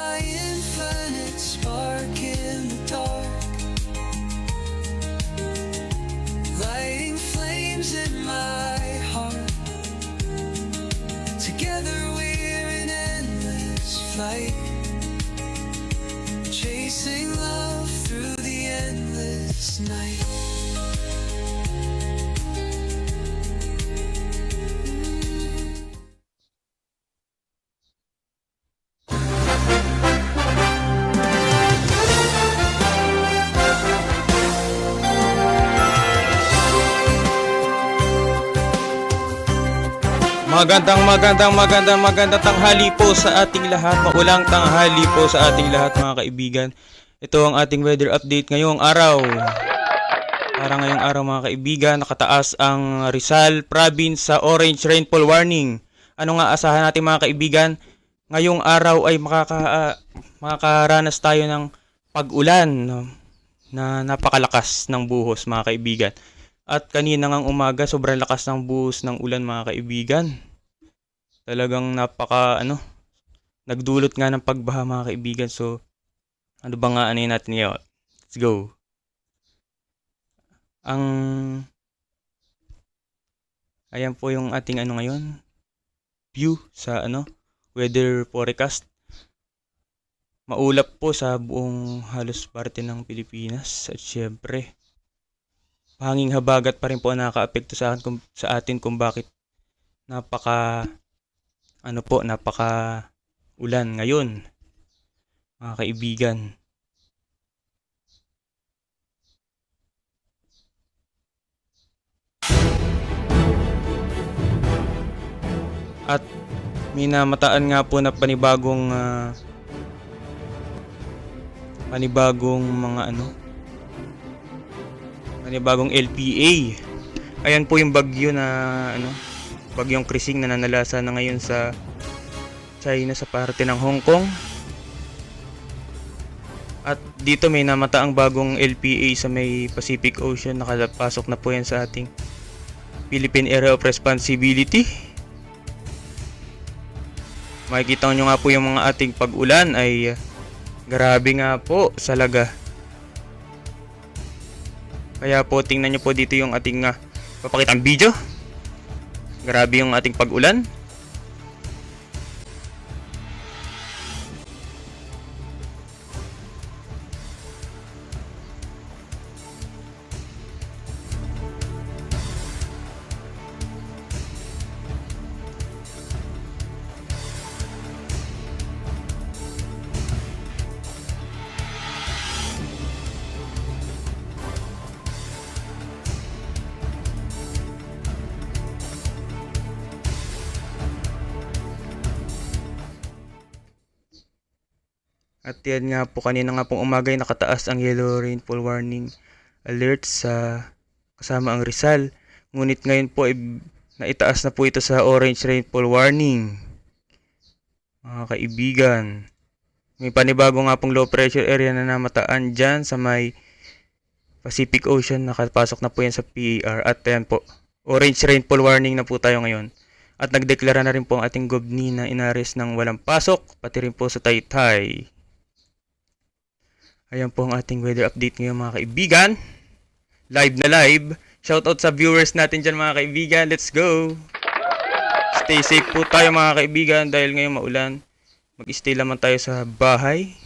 My infinite spark in the dark, lighting flames in my heart. Together we're endless flight, chasing love through the endless night. Magandang magandang magandang magandang tanghali po sa ating lahat. Maulang tanghali po sa ating lahat mga kaibigan. Ito ang ating weather update ngayong araw. Para ngayong araw mga kaibigan, nakataas ang Rizal Province sa orange rainfall warning. Ano nga asahan natin mga kaibigan? Ngayong araw ay makaka, ah, makakaranas tayo ng pag-ulan na napakalakas ng buhos mga kaibigan. At kanina ngang umaga, sobrang lakas ng buhos ng ulan mga kaibigan. Talagang napaka ano, nagdulot nga ng pagbaha mga kaibigan. So, ano ba nga ano natin ngayon? Let's go. Ang Ayan po yung ating ano ngayon, view sa ano, weather forecast. Maulap po sa buong halos parte ng Pilipinas at syempre hanging habagat pa rin po ang nakakaapekto sa atin kung, sa atin kung bakit napaka ano po napaka ulan ngayon mga kaibigan. At minamataan nga po na panibagong ah, panibagong mga ano panibagong LPA. Ayan po yung bagyo na ano, bagyong Krising na nanalasa na ngayon sa China sa parte ng Hong Kong. At dito may namataang bagong LPA sa may Pacific Ocean. Nakapasok na po yan sa ating Philippine Area of Responsibility. Makikita nyo nga po yung mga ating pag-ulan ay uh, grabe nga po salaga. Kaya po tingnan nyo po dito yung ating uh, papakitang video. Grabe yung ating pag-ulan. At yan nga po kanina nga pong umaga ay nakataas ang yellow rainfall warning alert sa kasama ang Rizal. Ngunit ngayon po ay naitaas na po ito sa orange rainfall warning. Mga kaibigan, may panibago nga pong low pressure area na namataan dyan sa may Pacific Ocean. Nakapasok na po yan sa PER at yan po. Orange rainfall warning na po tayo ngayon. At nagdeklara na rin po ang ating gobni na inares ng walang pasok, pati rin po sa Taytay. Ayan po ang ating weather update ngayon mga kaibigan. Live na live. Shoutout sa viewers natin dyan mga kaibigan. Let's go! Stay safe po tayo mga kaibigan dahil ngayon maulan. Mag-stay lamang tayo sa bahay.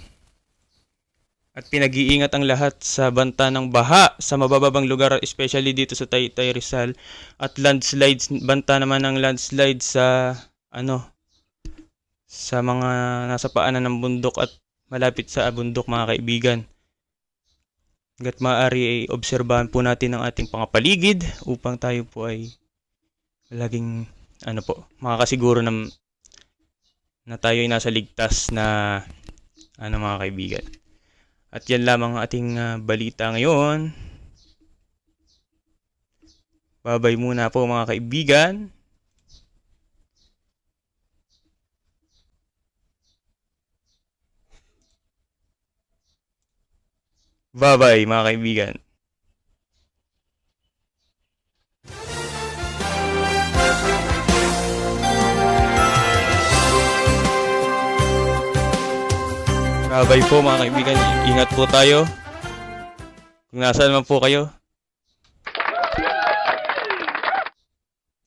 At pinag-iingat ang lahat sa banta ng baha sa mabababang lugar, especially dito sa Taytay Rizal. At landslides, banta naman ng landslide sa ano sa mga nasa paanan ng bundok at malapit sa bundok mga kaibigan. Hanggat maaari ay obserbahan po natin ang ating pangapaligid upang tayo po ay laging ano po, makakasiguro na, na tayo ay nasa ligtas na ano mga kaibigan. At yan lamang ang ating ah, balita ngayon. Babay muna po mga kaibigan. Bye-bye mga kaibigan. Gabay po mga kaibigan. Ingat po tayo. Kung nasaan man po kayo.